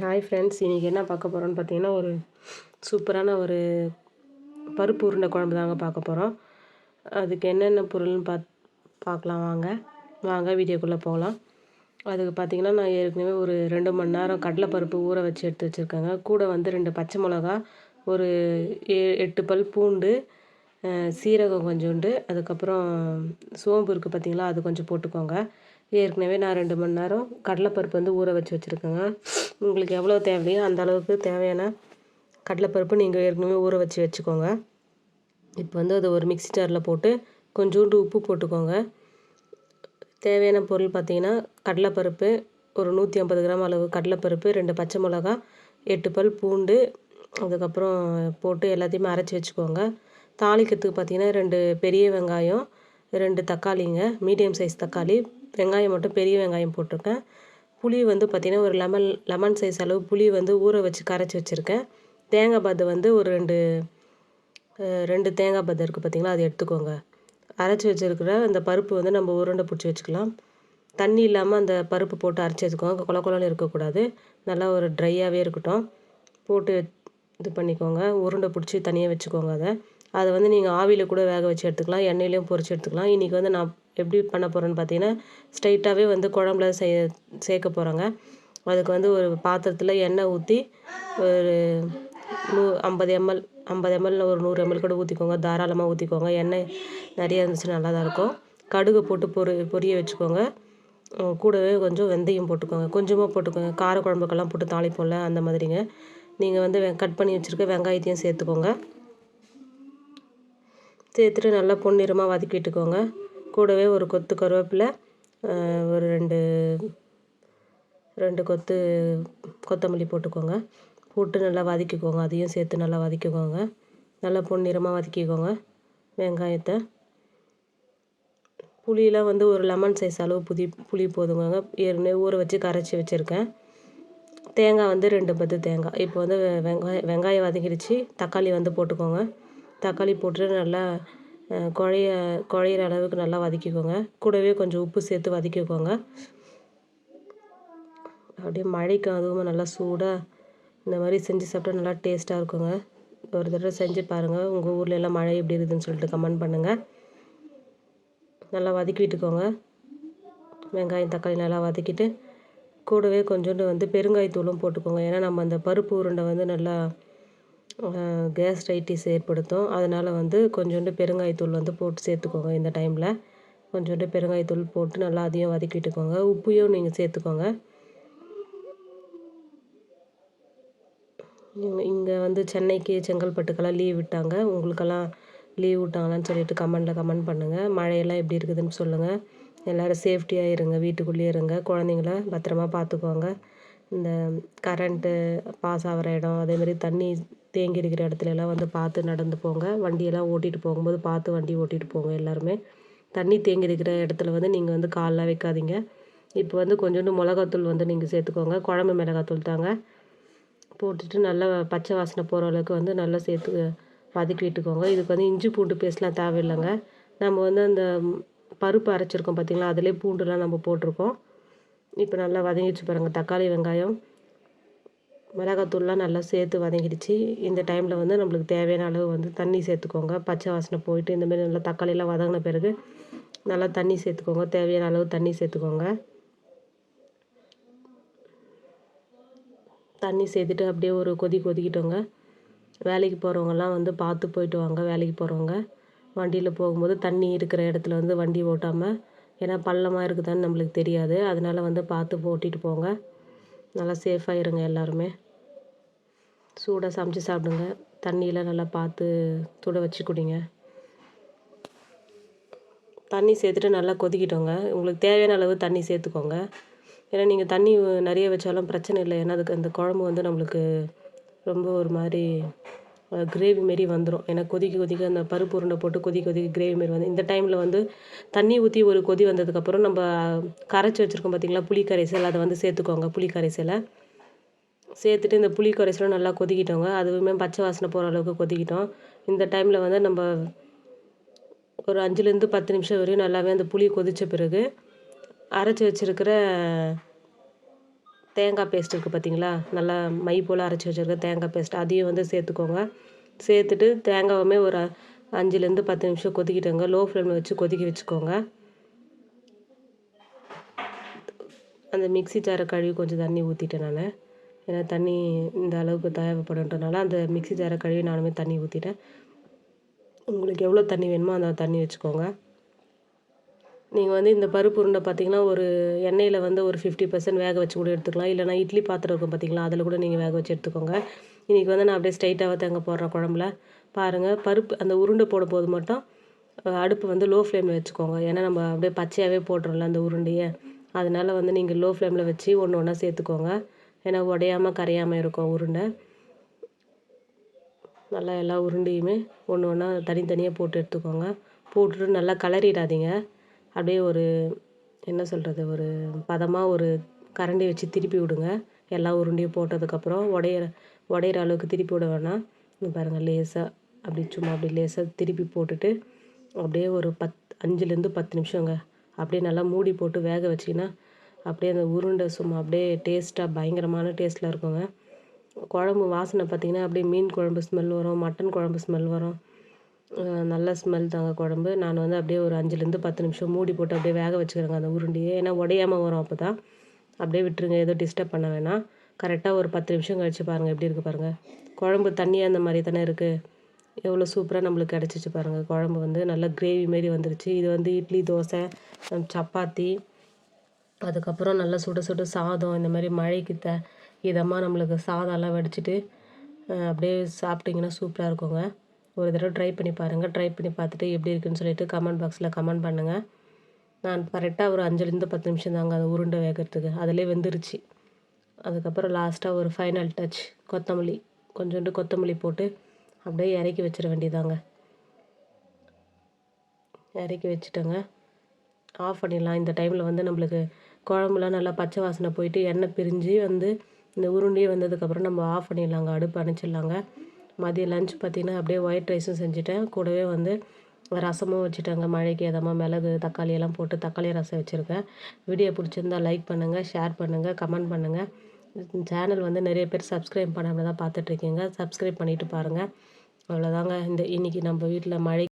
Hi friends இன்றைக்கி என்ன பார்க்க போகிறோன்னு பார்த்தீங்கன்னா ஒரு சூப்பரான ஒரு பருப்பு உருண்டை குழம்பு தாங்க பார்க்க போகிறோம் அதுக்கு என்னென்ன பொருள்னு பாத் பார்க்கலாம் வாங்க. வாங்க வீடியோக்குள்ளே போகலாம். அதுக்கு பார்த்தீங்கன்னா நான் ஏற்கனவே ஒரு ரெண்டு மணி நேரம் கடலைப்பருப்பு ஊற வச்சு எடுத்து வச்சுருக்கேங்க. கூட வந்து ரெண்டு பச்சை மிளகா ஒரு ஏ எட்டு பல் பூண்டு சீரகம் கொஞ்சோண்டு அதுக்கப்புறம் சோம்பு இருக்குது பார்த்தீங்களா அது கொஞ்சம் போட்டுக்கோங்க. ஏற்கனவே நான் ரெண்டு மணி நேரம் கடலைப்பருப்பு வந்து ஊற வச்சு வச்சுருக்கேங்க. உங்களுக்கு எவ்வளோ தேவையோ அந்த அளவுக்கு தேவையான கடலைப்பருப்பு நீங்கள் ஏற்கனவே ஊற வச்சு வச்சுக்கோங்க. இப்போ வந்து அதை ஒரு மிக்சி ஜாரில் போட்டு கொஞ்சோண்டு உப்பு போட்டுக்கோங்க. தேவையான பொருள் பார்த்தீங்கன்னா கடலைப்பருப்பு ஒரு நூற்றி ஐம்பது கிராம் அளவு கடலைப்பருப்பு ரெண்டு பச்சை மிளகா எட்டு பல் பூண்டு அதுக்கப்புறம் போட்டு எல்லாத்தையுமே அரைச்சி வச்சுக்கோங்க. தாளிக்கிறதுக்கு பார்த்தீங்கன்னா ரெண்டு பெரிய வெங்காயம் ரெண்டு தக்காளிங்க மீடியம் சைஸ் தக்காளி வெங்காயம் மட்டும் பெரிய வெங்காயம் போட்டிருக்கேன். புளி வந்து பார்த்திங்கன்னா ஒரு லெமன் லெமன் சைஸ் அளவு புளி வந்து ஊற வச்சு கரைச்சி வச்சுருக்கேன். தேங்காய் பாத்து வந்து ஒரு ரெண்டு ரெண்டு தேங்காய் பாத்து இருக்குது பார்த்தீங்களா அது எடுத்துக்கோங்க. அரைச்சி வச்சுருக்கிற அந்த பருப்பு வந்து நம்ம உருண்டை பிடிச்சி வச்சுக்கலாம். தண்ணி இல்லாமல் அந்த பருப்பு போட்டு அரைச்சி வச்சுக்கோங்க. கொல கொலன்னு இருக்கக்கூடாது. நல்லா ஒரு ட்ரையாகவே இருக்கட்டும். போட்டு இது பண்ணிக்கோங்க. உருண்டை பிடிச்சி தனியாக வச்சுக்கோங்க அதை. அதை வந்து நீங்கள் ஆவியில் கூட வேக வச்சு எடுத்துக்கலாம் எண்ணெயிலையும் பொறிச்சு எடுத்துக்கலாம். இன்றைக்கி வந்து நான் எப்படி பண்ண போகிறேன்னு பார்த்தீங்கன்னா ஸ்ட்ரைட்டாகவே வந்து குழம்புல சே சேர்க்க போகிறோங்க அதுக்கு வந்து ஒரு பாத்திரத்தில் எண்ணெய் ஊற்றி ஒரு நூ ஐம்பது எம்எல் ஐம்பது எம்எல் ஒரு நூறு எம்எல் கூட ஊற்றிக்கோங்க தாராளமாக ஊற்றிக்கோங்க எண்ணெய் நிறைய இருந்துச்சுன்னா நல்லா தான் இருக்கும். கடுகு போட்டு பொரி பொரிய வச்சுக்கோங்க. கூடவே கொஞ்சம் வெந்தயம் போட்டுக்கோங்க. கொஞ்சமாக போட்டுக்கோங்க. கார குழம்புக்கெல்லாம் போட்டு தாளிப்போம்ல அந்த மாதிரிங்க. நீங்கள் வந்து கட் பண்ணி வச்சுருக்க வெங்காயத்தையும் சேர்த்துக்கோங்க. சேர்த்துட்டு நல்லா பொன்னிறமாக வதக்கி விட்டுக்கோங்க கூடவே ஒரு கொத்து கருவேப்பிலை ஒரு ரெண்டு ரெண்டு கொத்து கொத்தமல்லி போட்டுக்கோங்க. போட்டு நல்லா வதக்கிக்கோங்க. அதையும் சேர்த்து நல்லா வதக்கிக்கோங்க. நல்லா பொன்னிறமாக வதக்கிக்கோங்க வெங்காயத்தை. புளியெலாம் வந்து ஒரு லெமன் சைஸ் அளவு புதி புளி போதுங்க ஏற்கனவே ஊற வச்சு கரைச்சி வச்சுருக்கேன். தேங்காய் வந்து ரெண்டு பத்து தேங்காய். இப்போ வந்து வெங்காயம் வெங்காயம் வதக்கிடுச்சு தக்காளி வந்து போட்டுக்கோங்க. தக்காளி போட்டு நல்லா குழைய குழையிற அளவுக்கு நல்லா வதக்கிக்கோங்க. கூடவே கொஞ்சம் உப்பு சேர்த்து வதக்கிக்கோங்க. அப்படியே மழைக்கு அதுவும் நல்லா சூடாக இந்த மாதிரி செஞ்சு சாப்பிட்டா நல்லா டேஸ்ட்டாக இருக்குங்க. ஒரு தடவை செஞ்சு பாருங்கள் உங்கள் ஊரில் எல்லாம் மழை எப்படி இருக்குதுன்னு சொல்லிட்டு கமெண்ட் பண்ணுங்கள் நல்லா வதக்கி விட்டுக்கோங்க வெங்காயம் தக்காளி நல்லா வதக்கிட்டு கூடவே கொஞ்சோண்டு வந்து பெருங்காயத்தூளும் போட்டுக்கோங்க. ஏன்னா நம்ம அந்த பருப்பு உருண்டை வந்து நல்லா கேஸ்ட்ரைட்டிஸ் ஏற்படுத்தும். அதனால் வந்து கொஞ்சோண்டு பெருங்காயத்தூள் வந்து போட்டு சேர்த்துக்கோங்க இந்த டைமில். கொஞ்சோண்டு பெருங்காயத்தூள் போட்டு நல்லா அதையும் வதக்கிட்டுக்கோங்க. உப்பையும் நீங்கள் சேர்த்துக்கோங்க. இங்கே வந்து சென்னைக்கு செங்கல்பட்டுக்கெல்லாம் லீவ் விட்டாங்க. உங்களுக்கெல்லாம் லீவ் விட்டாங்களான்னு சொல்லிட்டு கமெண்டில் கமெண்ட் பண்ணுங்கள் மழையெல்லாம் எப்படி இருக்குதுன்னு சொல்லுங்கள் எல்லோரும் சேஃப்டியாக இருங்க. வீட்டுக்குள்ளேயே இருங்க. குழந்தைங்கள பத்திரமா பார்த்துக்கோங்க. இந்த கரண்ட்டு பாஸ் ஆகிற இடம் அதேமாதிரி தண்ணி தேங்கி இருக்கிற இடத்துல எல்லாம் வந்து பார்த்து நடந்து போங்க. வண்டியெல்லாம் ஓட்டிகிட்டு போகும்போது பார்த்து வண்டி ஓட்டிகிட்டு போங்க எல்லாருமே. தண்ணி தேங்கி இருக்கிற இடத்துல வந்து நீங்கள் வந்து காலெலாம் வைக்காதீங்க. இப்போ வந்து கொஞ்சோண்டு மிளகாத்தூள் வந்து நீங்கள் சேர்த்துக்கோங்க. குழம்பு மிளகாத்தூள் தாங்க. போட்டுட்டு நல்லா பச்சை வாசனை போகிற அளவுக்கு வந்து நல்லா சேர்த்து வதக்கி விட்டுக்கோங்க. இதுக்கு வந்து இஞ்சி பூண்டு பேஸ்ட்லாம் தேவையில்லைங்க. நம்ம வந்து அந்த பருப்பு அரைச்சிருக்கோம் பார்த்தீங்களா? அதிலே பூண்டுலாம் நம்ம போட்டிருக்கோம். இப்போ நல்லா வதங்கிடுச்சு பாருங்கள் தக்காளி வெங்காயம். மிளகாத்தூள்லாம் நல்லா சேர்த்து வதங்கிடுச்சு. இந்த டைமில் வந்து நம்மளுக்கு தேவையான அளவு வந்து தண்ணி சேர்த்துக்கோங்க. பச்சை வாசனை போயிட்டு இந்தமாரி நல்லா தக்காளியெலாம் வதங்கின பிறகு நல்லா தண்ணி சேர்த்துக்கோங்க. தேவையான அளவு தண்ணி சேர்த்துக்கோங்க. தண்ணி சேர்த்துட்டு அப்படியே ஒரு கொதி கொதிக்கிட்டோங்க. வேலைக்கு போகிறவங்கலாம் வந்து பார்த்து போயிட்டு வாங்க. வேலைக்கு போகிறவங்க வண்டியில் போகும்போது தண்ணி இருக்கிற இடத்துல வந்து வண்டி ஓட்டாமல் ஏன்னா பள்ளமாக இருக்குதான்னு நம்மளுக்கு தெரியாது. அதனால் வந்து பார்த்து ஓட்டிகிட்டு போங்க. நல்லா சேஃபாக இருங்க எல்லாருமே. சூடாக சமைச்சு சாப்பிடுங்க. தண்ணியெலாம் நல்லா பார்த்து சுட வச்சு குடிங்க. தண்ணி சேர்த்துட்டு நல்லா கொதிக்கிட்டோங்க. உங்களுக்கு தேவையான அளவு தண்ணி சேர்த்துக்கோங்க. ஏன்னா நீங்கள் தண்ணி நிறைய வச்சாலும் பிரச்சனை இல்லை. ஏன்னா அதுக்கு அந்த குழம்பு வந்து நம்மளுக்கு ரொம்ப ஒரு மாதிரி கிரேவி மாரி வந்துடும் ஏன்னா கொதிக்க கொதிக்க அந்த பருப்பு உருண்டை போட்டு கொதிக்க கொதிக்க கிரேவி மாரி வந்து இந்த டைமில் வந்து தண்ணி ஊற்றி ஒரு கொதி வந்ததுக்கப்புறம் நம்ம கரைச்சி வச்சுருக்கோம் பார்த்தீங்களா புளி கரைசல் அதை வந்து சேர்த்துக்கோங்க. புளி கரைசலை. சேர்த்துட்டு இந்த புளி கரைசலும் நல்லா கொதிக்கிட்டோங்க அதுவுமே பச்சை வாசனை போகிற அளவுக்கு கொதிக்கிட்டோம். இந்த டைமில் வந்து நம்ம ஒரு அஞ்சுலேருந்து பத்து நிமிஷம் வரையும் நல்லாவே அந்த புளி கொதித்த பிறகு அரைச்சி வச்சுருக்கிற தேங்காய் பேஸ்ட் இருக்குது பார்த்தீங்களா நல்லா மை போல் அரைச்சி வச்சுருக்க தேங்காய் பேஸ்ட் அதையும் வந்து சேர்த்துக்கோங்க. சேர்த்துட்டு தேங்காவுமே ஒரு அஞ்சுலேருந்து பத்து நிமிஷம் கொதிக்கிட்டோங்க லோ ஃப்ளேமில் வச்சு கொதிக்க வச்சுக்கோங்க. அந்த மிக்ஸி ஜாரை கழுவி கொஞ்சம் தண்ணி ஊற்றிட்டேன் நான். ஏன்னா தண்ணி இந்த அளவுக்கு தேவைப்படுன்றனால அந்த மிக்சி ஜாரை கழுவி நானுமே தண்ணி ஊற்றிட்டேன் உங்களுக்கு எவ்வளோ தண்ணி வேணுமோ அந்த தண்ணி வச்சுக்கோங்க. நீங்கள் வந்து இந்த பருப்பு உருண்டை பார்த்தீங்கன்னா ஒரு எண்ணெயில் வந்து ஒரு ஃபிஃப்டி பர்சன்ட் வேக வச்சு கூட எடுத்துக்கலாம். இல்லைனா இட்லி பாத்திரம் இருக்கும் பார்த்தீங்களா அதில் கூட நீங்கள் வேக வச்சு எடுத்துக்கோங்க. இன்றைக்கி வந்து நான் அப்படியே ஸ்ட்ரைட்டாக தேங்க போடுறேன் குழம்புல. பாருங்கள் பருப்பு அந்த உருண்டை போடும்போது மட்டும் அடுப்பு வந்து லோ ஃப்ளேமில் வச்சுக்கோங்க. ஏன்னா நம்ம அப்படியே பச்சையாகவே போடுறோம்ல அந்த உருண்டையை. அதனால் வந்து நீங்கள் லோ ஃப்ளேமில் வச்சு ஒன்று ஒன்றா சேர்த்துக்கோங்க. ஏன்னா உடையாமல் கரையாமல் இருக்கும் உருண்டை. நல்லா எல்லா உருண்டையுமே ஒன்று ஒன்றா தனித்தனியாக போட்டு எடுத்துக்கோங்க. போட்டுட்டு நல்லா கலரிடாதீங்க அப்படியே ஒரு என்ன சொல்கிறது ஒரு பதமாக ஒரு கரண்டி வச்சு திருப்பி விடுங்க. எல்லா உருண்டையும் போட்டதுக்கப்புறம் உடையிற உடையிற அளவுக்கு திருப்பி விட வேணாம். பாருங்கள் லேசாக அப்படி சும்மா அப்படி லேசாக திருப்பி போட்டுட்டு அப்படியே ஒரு பத் அஞ்சுலேருந்து பத்து நிமிஷங்க. அப்படியே நல்லா மூடி போட்டு வேக வச்சிங்கன்னா அப்படியே அந்த உருண்டை சும்மா அப்படியே டேஸ்ட்டாக பயங்கரமான டேஸ்ட்டில் இருக்குங்க. குழம்பு வாசனை பார்த்திங்கன்னா அப்படியே மீன் குழம்பு ஸ்மெல் வரும் மட்டன் குழம்பு ஸ்மெல் வரும். நல்ல ஸ்மெல் தாங்க குழம்பு. நான் வந்து அப்படியே ஒரு அஞ்சுலேருந்து பத்து நிமிஷம் மூடி போட்டு அப்படியே வேக வச்சுக்கிறேங்க அந்த உருண்டையை. ஏன்னா உடையாமல் வரும் அப்போ தான் அப்படியே விட்டுருங்க ஏதோ டிஸ்டர்ப் பண்ண வேணாம். கரெக்டாக ஒரு பத்து நிமிஷம் கழிச்சு பாருங்கள் எப்படி இருக்குது பாருங்கள் குழம்பு தண்ணியாக அந்த மாதிரி தானே இருக்குது எவ்வளோ சூப்பராக நம்மளுக்கு கிடச்சிச்சு பாருங்கள் குழம்பு வந்து நல்லா கிரேவி மாரி வந்துருச்சு. இது வந்து இட்லி தோசை சப்பாத்தி அதுக்கப்புறம் நல்லா சுட சுட சாதம் இந்த மாதிரி மழைக்கு த இதமாக நம்மளுக்கு சாதம்லாம் வடிச்சிட்டு அப்படியே சாப்பிட்டிங்கன்னா சூப்பராக இருக்குங்க. ஒரு தடவை ட்ரை பண்ணி பாருங்கள் ட்ரை பண்ணி பார்த்துட்டு எப்படி இருக்குன்னு சொல்லிட்டு கமெண்ட் பாக்ஸில் கமெண்ட் பண்ணுங்கள் நான் கரெக்டாக ஒரு அஞ்சுலேருந்து பத்து நிமிஷம் தாங்க அதை உருண்டை வேகிறதுக்கு. அதிலே வெந்துருச்சு. அதுக்கப்புறம் லாஸ்ட்டாக ஒரு ஃபைனல் டச் கொத்தமல்லி கொஞ்சோண்டு கொத்தமல்லி போட்டு அப்படியே இறக்கி வச்சிட வேண்டியதாங்க. இறக்கி வச்சுட்டோங்க. ஆஃப் பண்ணிடலாம். இந்த டைமில் வந்து நம்மளுக்கு குழம்புலாம் நல்லா பச்சை வாசனை போயிட்டு எண்ணெய் பிரிஞ்சு வந்து இந்த உருண்டையே வந்ததுக்கப்புறம் நம்ம ஆஃப் பண்ணிடலாங்க அடுப்பு அணைச்சிடலாங்க. மதியம் லஞ்ச் பார்த்தீங்கன்னா அப்படியே ஒயிட் ரைஸும் செஞ்சுட்டேன். கூடவே வந்து ரசமும் வச்சுட்டாங்க. மழைக்கு எதமாக மிளகு தக்காளி எல்லாம் போட்டு தக்காளி ரசம் வச்சுருக்கேன். வீடியோ பிடிச்சிருந்தா லைக் பண்ணுங்கள் ஷேர் பண்ணுங்கள் கமெண்ட் பண்ணுங்கள் சேனல் வந்து நிறைய பேர் சப்ஸ்கிரைப் பண்ணாமல் தான் பார்த்துட்ருக்கீங்க சப்ஸ்கிரைப் பண்ணிவிட்டு பாருங்கள் அவ்வளோதாங்க இந்த இன்றைக்கி நம்ம வீட்டில் மழை